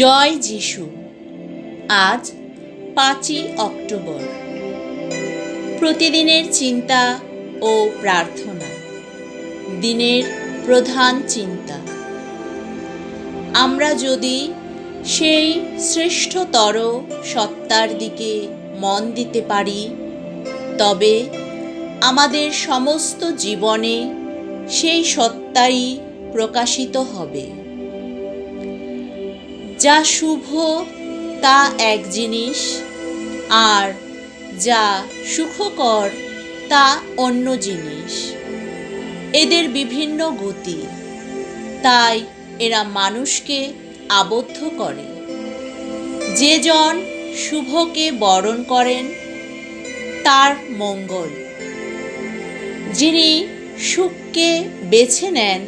জয় যিশু। আজ পাঁচই অক্টোবর। প্রতিদিনের চিন্তা ও প্রার্থনা। দিনের প্রধান চিন্তা। আমরা যদি সেই শ্রেষ্ঠতর সত্তার দিকে মন দিতে পারি, তবে আমাদের সমস্ত জীবনে সেই সত্তাই প্রকাশিত হবে। যা শুভ, তা এক জিনিস, আর যা সুখকর, তা অন্য জিনিস। এদের বিভিন্ন গতি। তাই এরা মানুষকে আবদ্ধ করে। যে জন শুভকে বরণ করেন, তার মঙ্গল। যিনি সুখকে বেছে নেন,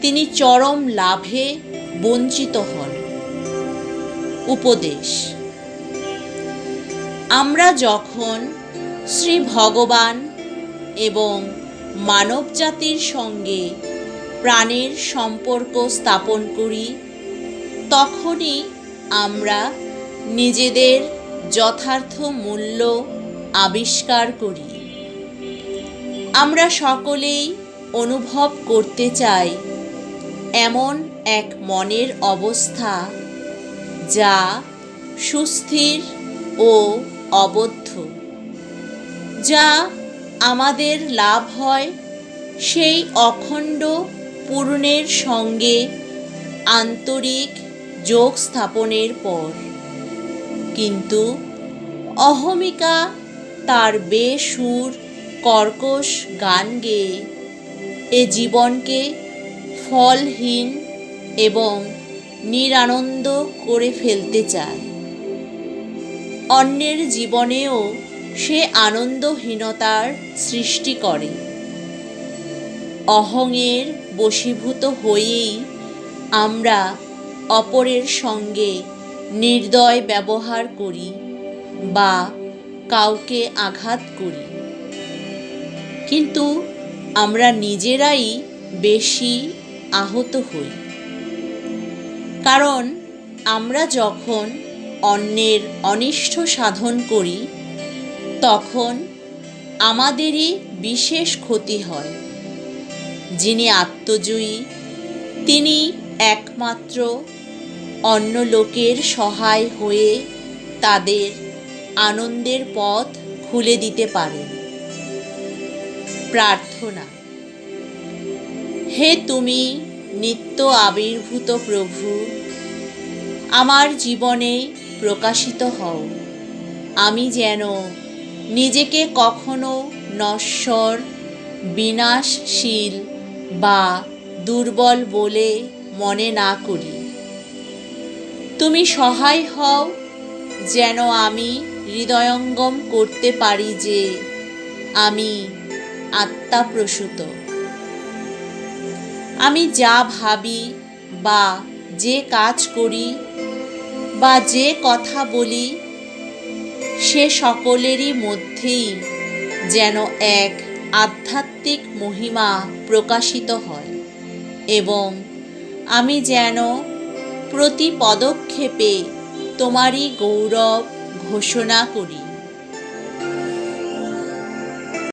তিনি চরম লাভে বঞ্চিত হন। উপদেশ। আমরা যখন শ্রী ভগবান এবং মানবজাতির সঙ্গে প্রাণের সম্পর্ক স্থাপন করি, তখনই আমরা নিজেদের যথার্থ মূল্য আবিষ্কার করি। আমরা সকলেই অনুভব করতে চাই এমন এক মনের অবস্থা যা সুস্থির ও অবদ্ধ। যা আমাদের লাভ হয়, সেই অখণ্ড পূর্ণের সঙ্গে আন্তরিক যোগ স্থাপনের পর। কিন্তু অহমিকা তার বেসুর কর্কশ গান গেয়ে এ জীবনকে ফলহীন এবং নিরানন্দ করে ফেলতে চায়। অন্যের জীবনেও সে আনন্দহীনতার সৃষ্টি করে। অহংয়ের বশীভূত হয়েই আমরা অপরের সঙ্গে নির্দয় ব্যবহার করি বা কাউকে আঘাত করি। কিন্তু আমরা নিজেরাই বেশি আহত হই। কারণ আমরা যখন অন্যের অনিষ্ট সাধন করি, তখন আমাদেরই বিশেষ ক্ষতি হয়। যিনি আত্মজয়ী, তিনি একমাত্র অন্য লোকের সহায় হয়ে তাদের আনন্দের পথ খুলে দিতে পারেন। প্রার্থনা, হে তুমি নিত্য আবির্ভূত প্রভু, আমার জীবনে প্রকাশিত হও। আমি যেন নিজেকে কখনো নশ্বর, বিনাশশীল বা দুর্বল বলে মনে না করি। তুমি সহায় হও যেন আমি হৃদয়ঙ্গম করতে পারি যে আমি আত্মাপ্রসূত। আমি যা ভাবি বা যে কাজ করি বা যে কথা বলি, সে সকলেরই মধ্যেই যেন এক আধ্যাত্মিক মহিমা প্রকাশিত হয় এবং আমি যেন প্রতি পদক্ষেপে তোমারই গৌরব ঘোষণা করি।